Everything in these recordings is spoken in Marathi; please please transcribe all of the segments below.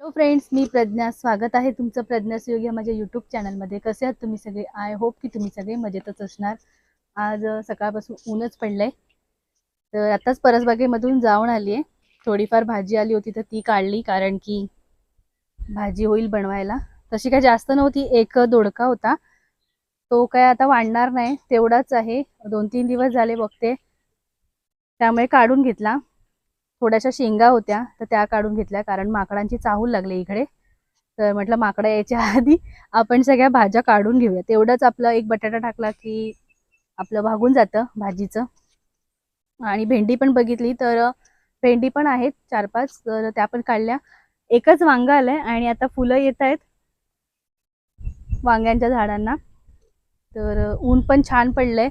हॅलो फ्रेंड्स मी प्रज्ञा. स्वागत आहे तुमचं प्रज्ञा सुयोग या माझ्या यूट्यूब चॅनलमध्ये कसे आहात तुम्ही सगळे? आय होप की तुम्ही सगळे मजेतच असणार. आज सकाळपासून ऊनच पडलंय. तर आत्ताच परसबागेमधून जाऊन आली आहे थोडीफार भाजी आली होती तर ती काढली कारण की भाजी होईल बनवायला. तशी काय जास्त नव्हती एक दोडका होता. तो काय आता वाढणार नाही तेवढाच आहे. दोन तीन दिवस झाले बघते. त्यामुळे काढून घेतला. थोड्याशा शेंगा होत्या तर त्या काढून घेतल्या. कारण माकडांची चाहूल लागली इकडे. तर म्हटलं माकडं यायच्या आधी आपण सगळ्या भाज्या काढून घेऊया. तेवढंच आपलं एक बटाटा टाकला की आपलं भागून जातं भाजीचं. आणि भेंडी पण बघितली तर भेंडी पण आहेत चार पाच तर त्या पण काढल्या. एकच वांगं आलंय आणि आता फुलं येत आहेत वांग्यांच्या झाडांना. तर ऊन पण छान पडलंय.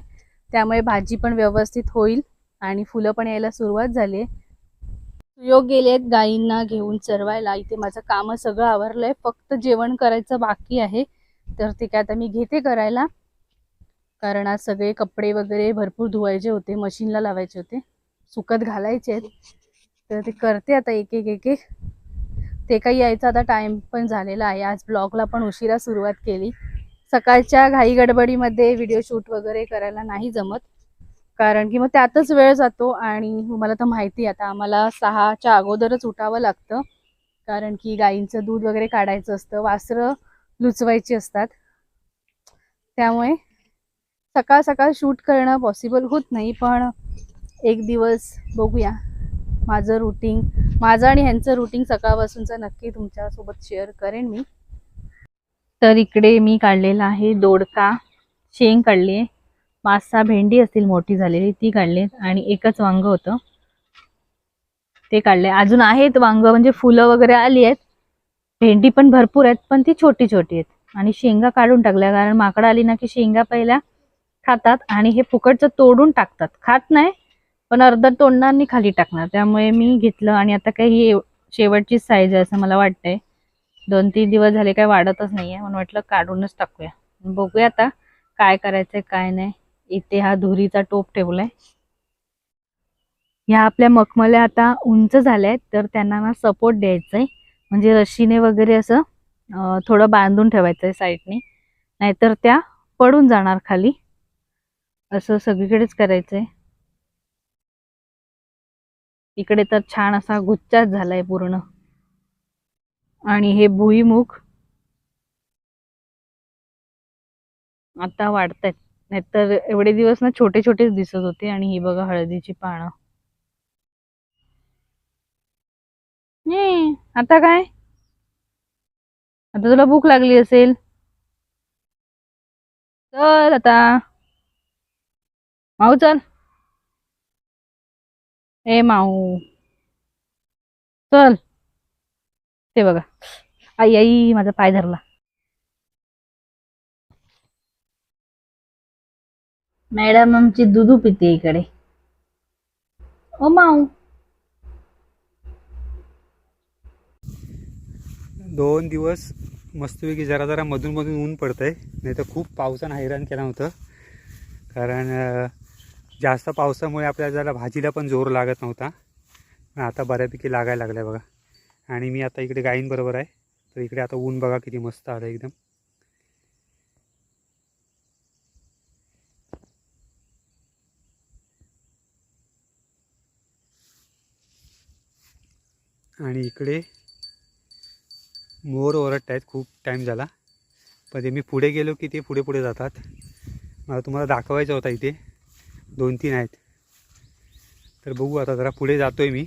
त्यामुळे भाजी पण व्यवस्थित होईल आणि फुलं पण यायला सुरुवात झाली आहे. योग गेलेत गायींना घेऊन चरवायला. इथे माझं काम सगळं आवरलंय. फक्त जेवण करायचं बाकी आहे. तर ते काय आता मी घेते करायला. कारण आज सगळे कपडे वगैरे भरपूर धुवायचे होते. मशीनला लावायचे होते. सुकत घालायचे आहेत. तर ते करते आता एक एक एक एक. ते काही यायचा आता टाइम पण झालेला आहे. आज ब्लॉगला पण उशिरा सुरुवात केली. सकाळच्या घाई गडबडीमध्ये व्हिडिओ शूट वगैरे करायला नाही जमत. कारण की मग त्यातच वेळ जातो आणि मला तर माहिती आहे आता आम्हाला सहाच्या अगोदरच उठावं लागतं. कारण की गाईंचं दूध वगैरे काढायचं असतं वासरं लुचवायची असतात. त्यामुळे सकाळ सकाळ शूट करणं पॉसिबल होत नाही पण एक दिवस बघूया. माझं रुटीन माझं आणि ह्यांचं रुटीन सकाळपासूनचं नक्की तुमच्यासोबत शेअर करेन मी. तर इकडे मी काढलेला आहे दोडका शेंग काढली आहे पाच सहा भेंडी असतील मोठी झालेली ती काढली आणि एकच वांग होतं. ते काढले. अजून आहेत वांग म्हणजे फुलं वगैरे आली आहेत. भेंडी पण भरपूर आहेत पण ती छोटी छोटी आहेत. आणि शेंगा काढून टाकल्या कारण माकडं आली ना की शेंगा पहिल्या खातात आणि हे फुकटचं तोडून टाकतात. खात नाही पण अर्धा तोडणार आणि खाली टाकणार. त्यामुळे मी घेतलं आणि आता काही ही शेवटचीच साईज आहे असं मला वाटतंय. दोन तीन दिवस झाले काय वाढतच नाहीये. म्हणून म्हटलं काढूनच टाकूया. बघूया आता काय करायचंय काय नाही. इथे हा धुरीचा टोप ठेवलाय. ह्या आपल्या मखमल्या आता उंच झाल्या आहेत तर त्यांना ना सपोर्ट द्यायचंय. म्हणजे रशीने वगैरे असं थोडं बांधून ठेवायचंय साईडने. नाहीतर त्या पडून जाणार खाली. असं सगळीकडेच करायचंय. इकडे तर छान असा गुच्छाच झालाय पूर्ण. आणि हे भुईमुख आता वाढतायत नाहीतर एवढे दिवस ना छोटे छोटेच दिसत होते आणि ही बघा हळदीची पानं. आता काय? आता तुला भूक लागली असेल. चल आता. माऊ चल. ए माऊ. चल. ते बघा. आई आई माझा पाय धरला. मॅडम आमची दुधू पिते इकडे. ओ माऊ. दोन दिवस मस्तपैकी जरा जरा मधून मधून ऊन पडतंय. नाही तर खूप पावसानं हैराण केलं होतं. कारण जास्त पावसामुळे आपल्याला जरा भाजीला पण जोर लागत नव्हता. पण आता बऱ्यापैकी लागायला लागलाय बघा. आणि मी आता इकडे गायींबरोबर आहे. तर इकडे आता ऊन बघा किती मस्त आलं एकदम. आणि इकडे मोर ओरडत आहेत खूप टाईम झाला. पण ते मी पुढे गेलो की ते पुढे पुढे जातात. मला तुम्हाला दाखवायचा होता इथे. दोन तीन आहेत. तर बघू आता जरा पुढे जातोय मी.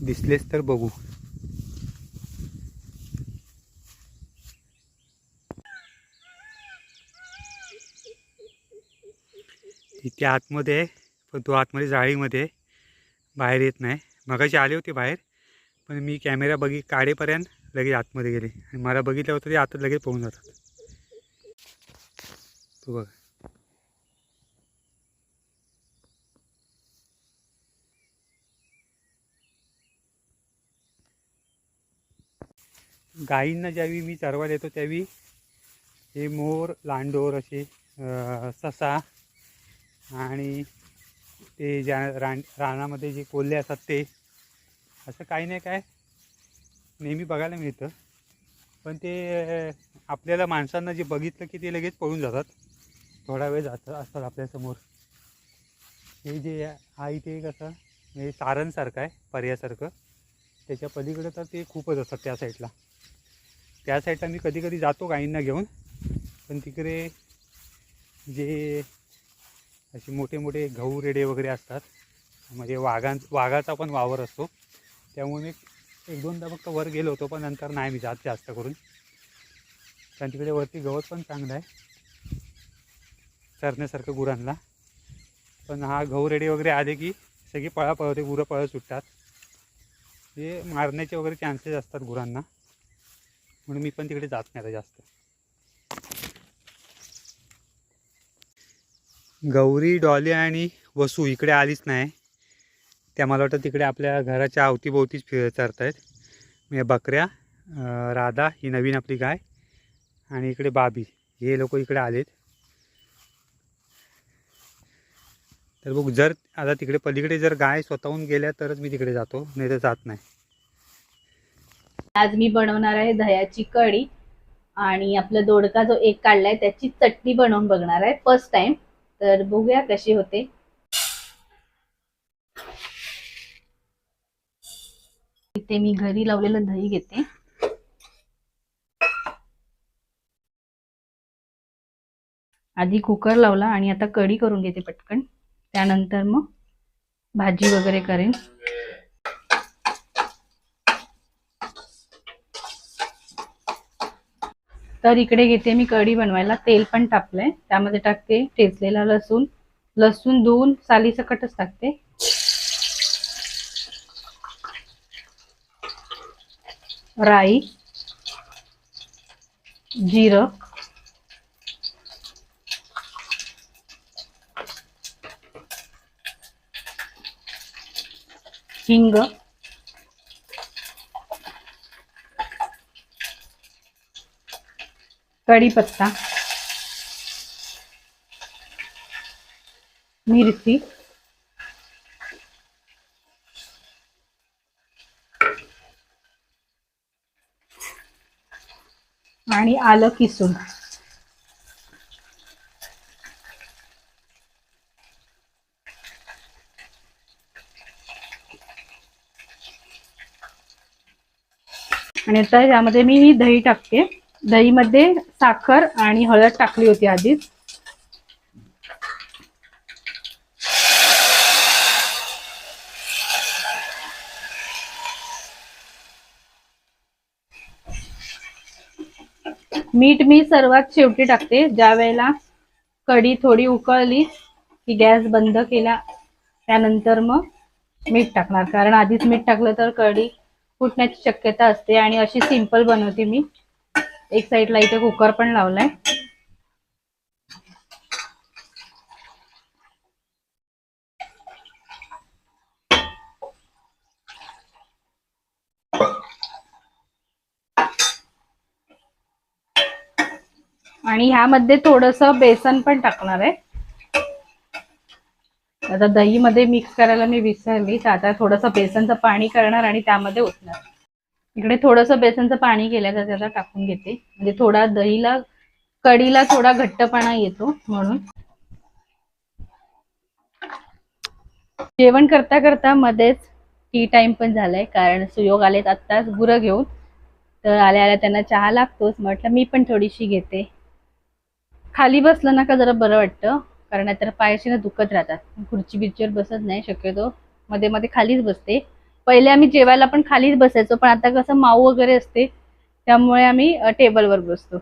दिसलेच तर बघू. इथे आतमध्ये आहे पण तो आतमध्ये जाळीमध्ये बाहेर येत नाही. मगाशी आले होते बाहेर पण मी कॅमेरा बघी काढेपर्यंत लगेच आतमध्ये गेले. आणि मला बघितलं होतं ते आतच लगेच पोहून जातात. तो बघ. गायींना ज्यावेळी मी चरवायला येतो त्यावेळी हे मोर लांडोर असे ससा आणि ते ज्या रान रानामध्ये जे कोल्हे असतात ते. असं काही नाही काय. नेहमी बघायला मिळतं. पण ते आपल्याला माणसांना जे बघितलं की ते लगेच पळून जातात. थोडा वेळ जात असतात आपल्यासमोर हे जे आहे ते कसं म्हणजे सारणसारखं आहे पर्यासारखं. त्याच्या पलीकडे तर ते खूपच असतात त्या साईडला. त्या साईडला मी कधी कधी जातो गाईंना घेऊन. पण तिकडे जे असे मोठे मोठे गहू रेडे वगैरे असतात. म्हणजे वाघां वाघाचा पण वावर असतो. त्यामुळे मी एक दोनदा फक्त वर गेलो होतो पण नंतर नाही मी जात जास्त करून. कारण तिकडे वरती गवत पण चांगलं आहे. चरण्यासारखं गुरांना. पण हा गहू रेडे वगैरे आले की सगळी पळा पळवते गुरं पळत सुटतात. हे मारण्याचे वगैरे चान्सेस असतात गुरांना. म्हणून मी पण तिकडे जात नाही आता जास्त. गौरी डॉली आणि वसू इकडे आलीच नाही. त्या मला वाटतं तिकडे आपल्या घराच्या अवतीभोवतीच फिर चरत आहेत म्हणजे बकऱ्या राधा ही नवीन आपली गाय आणि इकडे बाबी. हे लोक इकडे आलेत. तर बघ जर आता तिकडे पलीकडे जर गाय स्वतःहून गेल्या तरच मी तिकडे जातो नाही तर जात नाही. आज मी बनवणार आहे दह्याची कढी आणि आपला दोडका जो एक काढलाय त्याची चटणी बनवून बघणार आहे फर्स्ट टाइम तर बघूया कशी होते. इथे मी घरी लावलेलं दही घेते. आधी कुकर लावला आणि आता कढी करून घेते पटकन. त्यानंतर मग भाजी वगैरे करेन. तर इकडे घेते मी कढी बनवायला. तेल पण टाकलंय. त्यामध्ये टाकते ठेचलेला लसूण. लसूण धुवून साली सकटच टाकते. राई जिरं हिंग कढीपत्ता मिरची आणि आलं किसून. आणि आता यामध्ये मी दही टाकते. दहीमध्ये साखर आणि हळद टाकली होती आधीच. मीठ मी सर्वात शेवटी टाकते. ज्या वेळेला कढी थोडी उकळली की गॅस बंद केला त्यानंतर मग मीठ टाकणार. कारण आधीच मीठ टाकलं तर कढी फुटण्याची शक्यता असते आणि अशी सिंपल बनवते मी. एक साईडला इथे कुकर पण लावलाय. आणि ह्यामध्ये थोडस बेसन पण टाकणार आहे. आता दही मध्ये मिक्स करायला मी विसरली तर आता थोडंसं बेसनचं पाणी करणार आणि त्यामध्ये ओतणार. इकडे थोडंसं बेसनचं पाणी केलं तर त्याला टाकून घेते. म्हणजे थोडा दहीला कढीला थोडा घट्टपणा येतो म्हणून. जेवण करता करता मध्येच टी टाइम पण झालाय कारण सुयोग आलेत आत्ताच गुरं घेऊन. तर आल्या आल्या त्यांना चहा लागतोच. म्हटलं मी पण थोडीशी घेते. खाली बसलं ना का जरा बरं वाटतं कारण नाहीतर पायाशी ना दुखत राहतात. खुर्ची बिर्चीवर बसत नाही शक्यतो. मध्ये मध्ये खालीच बसते. पहिले आम्ही जेवायला पण खालीच बसायचो पण आता कसं माऊ वगैरे असते त्यामुळे आम्ही टेबलवर बसतो.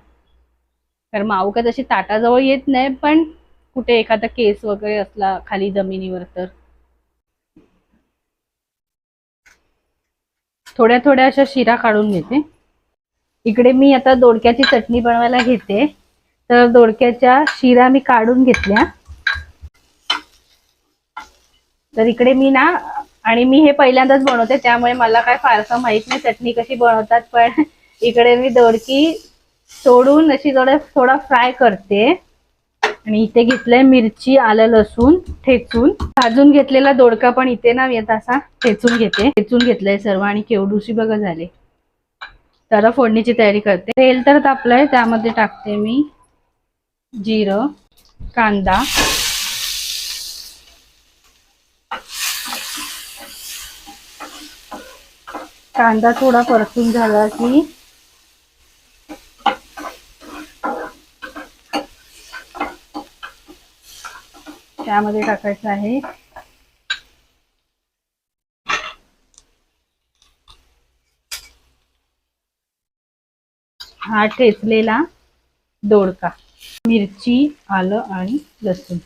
कारण माऊ का तशी ताटाजवळ येत नाही पण कुठे एखादा केस वगैरे असला खाली जमिनीवर तर. थोड्या थोड्या अशा शिरा काढून घेते. इकडे मी आता दोडक्याची चटणी बनवायला घेते. तर दोडक्याच्या शिरा मी काढून घेतल्या. तर इकडे मी ना आणि मी हे पहिल्यांदाच बनवते त्यामुळे मला काय फारसं माहीत नाही चटणी कशी बनवतात पण इकडे मी दोडकी सोडून अशी थोडं थोडा फ्राय करते. आणि इथे घेतलंय मिरची आलं लसूण ठेचून. भाजून घेतलेला दोडका पण इथे ना येत असा ठेचून घेते. ठेचून घेतलंय सर्व आणि केवडूशी बघा झाले. तर फोडणीची तयारी करते. तेल तर तापलंय त्यामध्ये टाकते मी. जिरं कांदा. कांदा थोडा परतून झाला की त्यामध्ये टाकायचं आहे. हा ठेचलेला दोडका मिरची आलं आणि लसूण.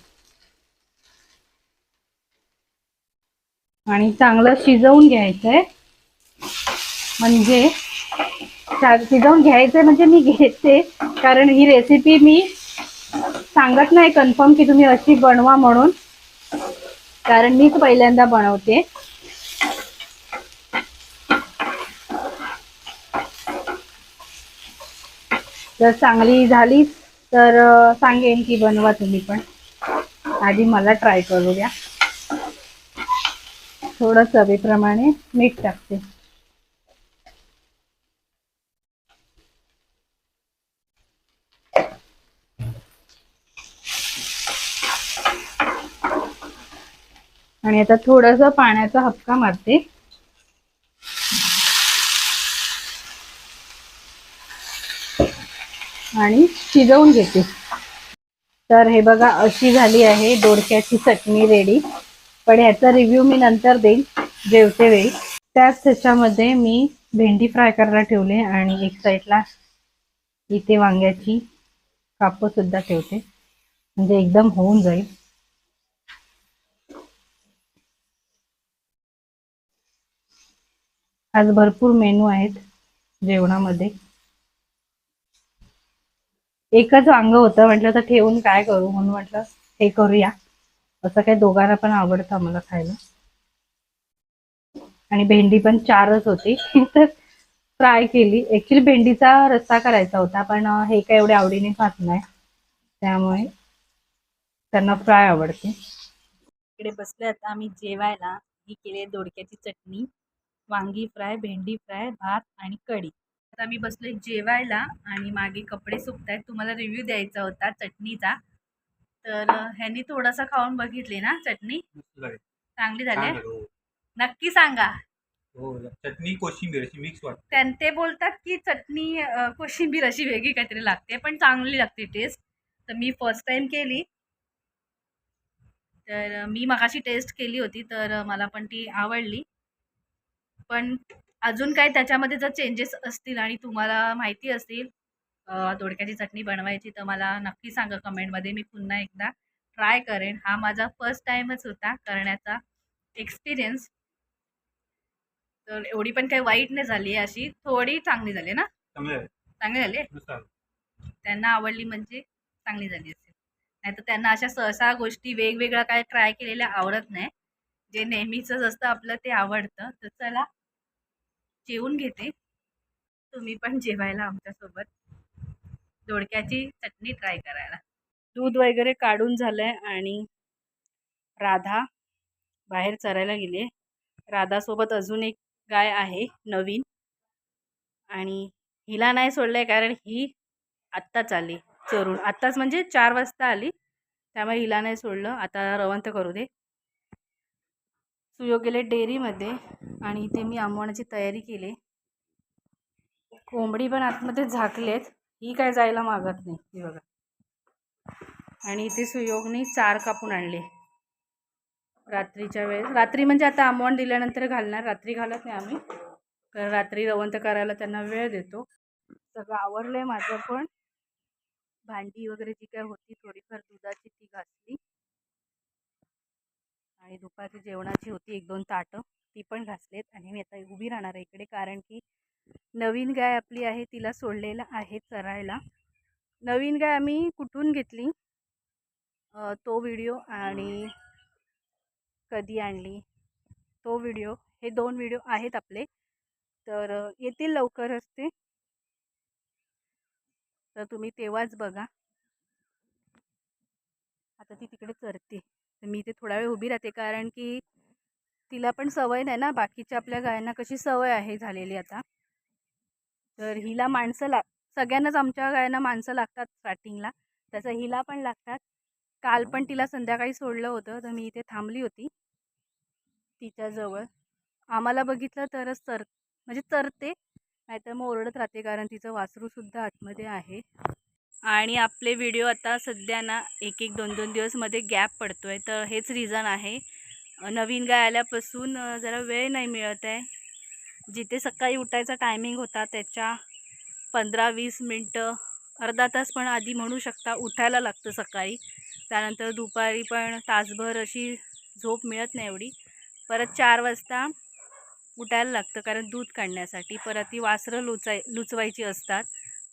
आणि चांगलं शिजवून घ्यायचंय. म्हणजे शिजवून घ्यायचंय म्हणजे मी घेते. कारण ही रेसिपी मी सांगत नाही कन्फर्म की तुम्ही अशी बनवा म्हणून. कारण मीच पहिल्यांदा बनवते. जर चांगली झाली तर सांगेन की बनवा तुम्ही पण. आधी मला ट्राय करू द्या थोडं चवीप्रमाणे मीठ टाकते. आणि आता थोडस पाण्याचा हपका मारते. आणि शिजवून घेते. तर हे बघा अशी झाली आहे दोडक्याची चटणी रेडी पण ह्याचा रिव्ह्यू मी नंतर देईन जेवते वेळी. त्याच ह्याच्यामध्ये मी भेंडी फ्राय करायला ठेवले आणि एक साईडला इथे वांग्याची कापं सुद्धा ठेवते. म्हणजे एकदम होऊन जाईल. आज भरपूर मेनू आहेत जेवणामध्ये. एकच वांग होतं म्हटलं तर ठेवून काय करू? म्हणून म्हटलं हे करूया. असं काही दोघांना पण आवडतं मला खायला. आणि भेंडी पण चारच होती. तर फ्राय केली. ऍक्च्युली भेंडीचा रस्सा करायचा होता पण हे काय एवढे आवडीने खात नाही. त्यामुळे त्यांना फ्राय आवडते. इकडे बसले आता आम्ही जेवायला. ही केली दोडक्याची चटणी. वांगी फ्राय भेंडी फ्राय भात आणि कढी. आता मी बसलोय जेवायला आणि मागे कपडे सुकतायत. तुम्हाला रिव्ह्यू द्यायचा होता चटणीचा. तर ह्यांनी थोडासा खाऊन बघितली ना चटणी? चांगली झाली नक्की सांगा. हो चटणी कोशिंबीर अशी मिक्स वाटते. त्यां ते बोलतात की चटणी कोशिंबीर अशी वेगळी काहीतरी लागते पण चांगली लागते टेस्ट तर मी फर्स्ट टाइम केली. तर मी मगाशी टेस्ट केली होती तर मला पण ती आवडली. पण अजून काय त्याच्यामध्ये जर चेंजेस असतील आणि तुम्हाला माहिती असतील दोडक्याची चटणी बनवायची तर मला नक्की सांगा कमेंटमध्ये. मी पुन्हा एकदा ट्राय करेन. हा माझा फर्स्ट टाईमच होता करण्याचा एक्सपिरियन्स तर एवढी पण काही वाईट नाही झाली अशी. थोडी चांगली झाली ना? चांगलं चांगली झाली त्यांना आवडली म्हणजे चांगली झाली असेल. नाहीतर त्यांना अशा सहसा गोष्टी वेगवेगळ्या काय ट्राय केलेल्या आवडत नाही. जे नेहमीचंच असतं आपलं ते आवडतं. तर चला जेवून घेते. तुम्ही पण जेवायला आमच्यासोबत. दोडक्याची चटणी ट्राय करायला. दूध वगैरे काढून झालंय आणि राधा बाहेर चरायला गेली आहे राधासोबत अजून एक गाय आहे नवीन. आणि हिला नाही सोडलंय कारण ही आत्ताच आली. चरून. आत्ताच म्हणजे चार वाजता आली. त्यामुळे हिला नाही सोडलं. आता रवंत करू दे. सुयोग गेले डेअरीमध्ये आणि इथे मी आंबवण्याची तयारी केली. कोंबडी पण आतमध्ये झाकलेत. ही काय जायला मागत नाही ही बघा. आणि इथे सुयोगने चार कापून आणले. रात्रीच्या वेळेस रात्री म्हणजे आता आंबवण दिल्यानंतर घालणार रात्री घालत नाही आम्ही. कारण रात्री रवंत करायला त्यांना वेळ देतो. सगळं आवडलं आहे माझं पण. भांडी वगैरे जी काय होती थोडीफार दुधाची ती घासली. आणि दुपारची जेवणाची होती एक दोन ताटं ती पण घासलेत आणि मी आता उभी राहणार आहे इकडे कारण की नवीन गाय आपली आहे तिला सोडलेलं आहे चरायला. नवीन गाय आम्ही कुठून घेतली? तो व्हिडिओ आणि कधी आणली? तो व्हिडिओ हे दोन व्हिडिओ आहेत आपले. तर येतील लवकरच ते तर तुम्ही तेव्हाच बघा. आता ती तिकडे चरते. तर मी इथे थोडा वेळ उभी राहते कारण की तिला पण सवय नाही ना बाकीच्या आपल्या गायांना कशी सवय आहे झालेली आता. तर हिला माणसं लाग सगळ्यांनाच आमच्या गायांना माणसं लागतात स्टार्टिंगला तसं हिला पण लागतात. काल पण तिला संध्याकाळी सोडलं होतं तर मी इथे थांबली होती. तिच्याजवळ आम्हाला बघितलं तरच तर म्हणजे तरते नाहीतर मग ओरडत राहते कारण तिचं वासरूसुद्धा आतमध्ये आहे. आणि आपले व्हिडिओ आता सध्या ना एक एक दोन दोन दिवसमध्ये गॅप पडतो आहे तर हेच रिझन आहे. नवीन गाय आल्यापासून जरा वेळ नाही मिळत आहे. जिथे सकाळी उठायचा टायमिंग होता त्याच्या पंधरा वीस मिनटं अर्धा तास पण आधी म्हणू शकता उठायला लागतं सकाळी. त्यानंतर दुपारी पण तासभर अशी झोप मिळत नाही एवढी. परत चार वाजता उठायला लागतं कारण दूध काढण्यासाठी. परत ती वासरं लुचाय लुचवायची असतात.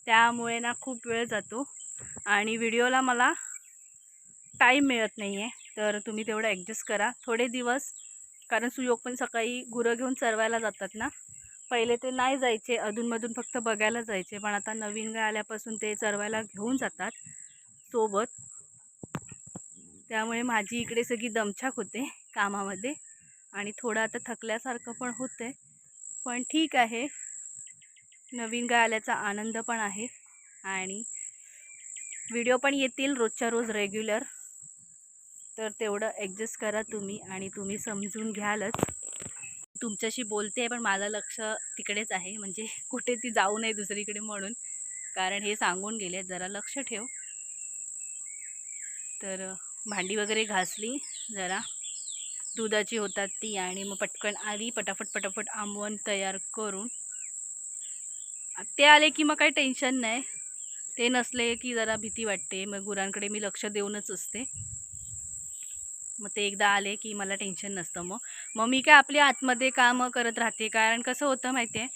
त्यामुळे ना खूप वेळ जातो. आणि व्हिडिओला मला टाईम मिळत नाही आहे तर तुम्ही तेवढं ॲडजस्ट करा. थोडे दिवस कारण सुयोग पण सकाळी गुरं घेऊन चरवायला जातात ना. पहिले ते नाही जायचे. अधूनमधून फक्त बघायला जायचे. पण आता नवीन गाय आल्यापासून ते चरवायला घेऊन जातात सोबत. त्यामुळे माझी इकडे सगळी दमछाक होते कामामध्ये. आणि थोडं आता थकल्यासारखं पण होतं पण ठीक आहे. नवीन गाय आल्याचा आनंद पण आहे. आणि व्हिडिओ पण येतील रोजच्या रोज रेग्युलर तर तेवढं ॲडजस्ट करा तुम्ही आणि तुम्ही समजून घ्यालच. तुमच्याशी बोलते आहे पण माझं लक्ष तिकडेच आहे. म्हणजे कुठे ती जाऊ नये दुसरीकडे म्हणून. कारण हे सांगून गेले जरा लक्ष ठेव. तर भांडी वगैरे घासली जरा. दुधाची होतात ती आणि मग पटकन आली पटापट पटापट आंबवण तयार करून ते आले की मग काही टेन्शन नाही. ते नसले की जरा भीती वाटते. मग गुरांकडे मी लक्ष देऊनच असते. मग ते एकदा आले की मला टेन्शन नसतं मग. मग मी काय आपली आतमध्ये कामं करत राहते. कारण कसं होतं माहिती आहे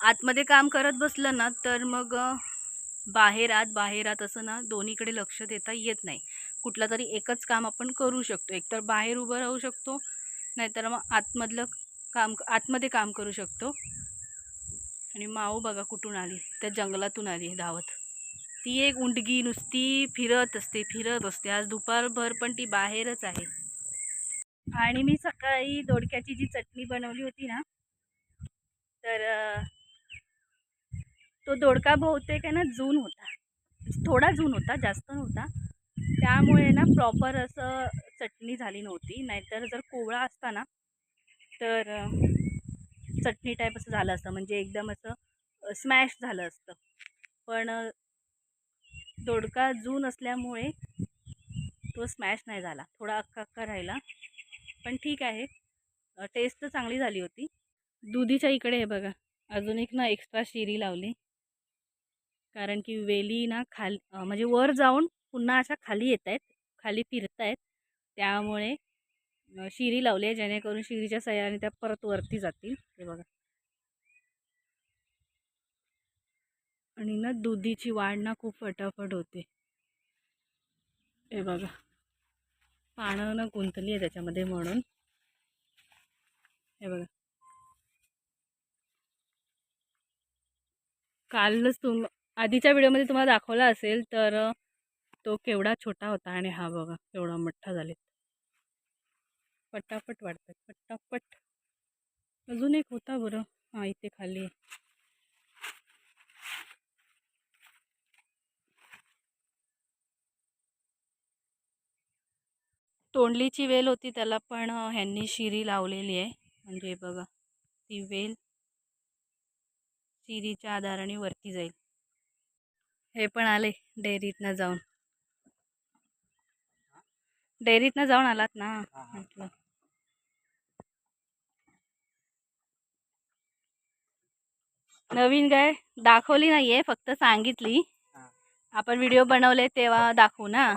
आतमध्ये काम करत बसलं ना तर मग बाहेर आत बाहेर आत असं ना दोन्हीकडे लक्ष देता येत नाही. कुठलं तरी एकच काम आपण करू शकतो. एकतर बाहेर उभं राहू शकतो नाहीतर मग आतमधलं काम आतमध्ये काम करू शकतो. आणि माऊ बघा कुठून आली? त्या जंगलातून आली धावत. ती एक उंडगी नुसती फिरत असते फिरत असते. आज दुपारभर पण ती बाहेरच आहे. आणि मी सकाळी दोडक्याची जी चटणी बनवली होती ना तर तो दोडका बहुतेक आहे ना जून होता. थोडा जून होता जास्त नव्हता. त्यामुळे ना प्रॉपर असं चटणी झाली नव्हती. नाहीतर जर कोवळा असता ना तर चटणी टाईप असं झालं असतं. म्हणजे एकदम असं स्मॅश झालं असतं. पण दोडका जून असल्यामुळे तो स्मॅश नाही झाला. थोडा अक्का अक्का राहिला. पण ठीक आहे. टेस्ट तर चांगली झाली होती. दुधीच्या इकडे हे बघा. अजून एक ना एक्स्ट्रा शिरी लावली. कारण की वेली ना खाली म्हणजे वर जाऊन पुन्हा अशा खाली येत आहेत खाली फिरत आहेत त्यामुळे शिरी लावली आहे जेणेकरून शिरीच्या सहाय्याने त्या परत वरती जातील. हे बघा. आणि ना दुधीची वाढ ना खूप फटाफट होते. हे बघा. पानं ना गुंतली आहे त्याच्यामध्ये म्हणून. हे बघा. कालच तुम आधीच्या व्हिडिओमध्ये तुम्हाला दाखवला असेल तर तो केवढा छोटा होता आणि हा बघा केवढा मोठा झाले पटापट वाढतात. पटापट. अजून एक होता बरं. हा इथे खाली आहे. तोंडलीची वेल होती त्याला पण ह्यांनी शिरी लावलेली आहे. म्हणजे बघा ती वेल शिरीच्या आधाराने वरती जाईल. हे पण आले डेअरीतनं जाऊन. डेअरीतनं जाऊन आलात ना? म्हटलं. नवीन गाय दाखवली नाहीये फक्त सांगितली. हा. आपण व्हिडिओ बनवले तेव्हा दाखवू ना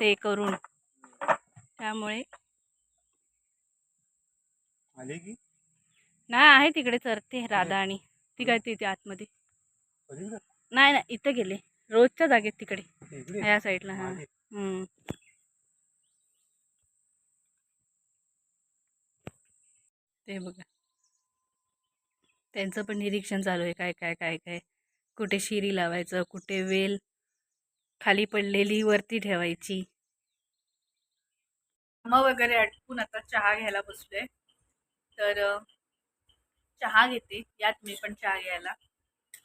ते करून. त्यामुळे. नाही आहे तिकडे चरते राधा आणि ती काय तिथे आतमध्ये? नाही नाही इथं गेले. रोजच्या जागेत तिकडे? या साईडला हां. ते बघा. त्यांचं पण निरीक्षण चालू आहे काय काय काय काय. कुठे शिरी लावायचं कुठे वेल खाली पडलेली वरती ठेवायची. मग वगैरे आटपून आता चहा घ्यायला बसलोय. तर चहा घेते. यात मी पण चहा घ्यायला.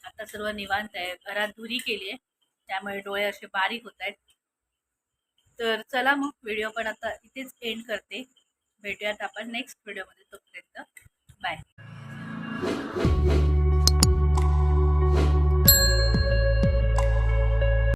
आता सर्व निवांत आहे. घरात धुरी केली आहे त्यामुळे डोळे असे बारीक होत आहेत. तर चला मग व्हिडिओ पण आता इथेच एंड करते. भेटूयात आपण नेक्स्ट व्हिडिओमध्ये तोपर्यंत. Bye Música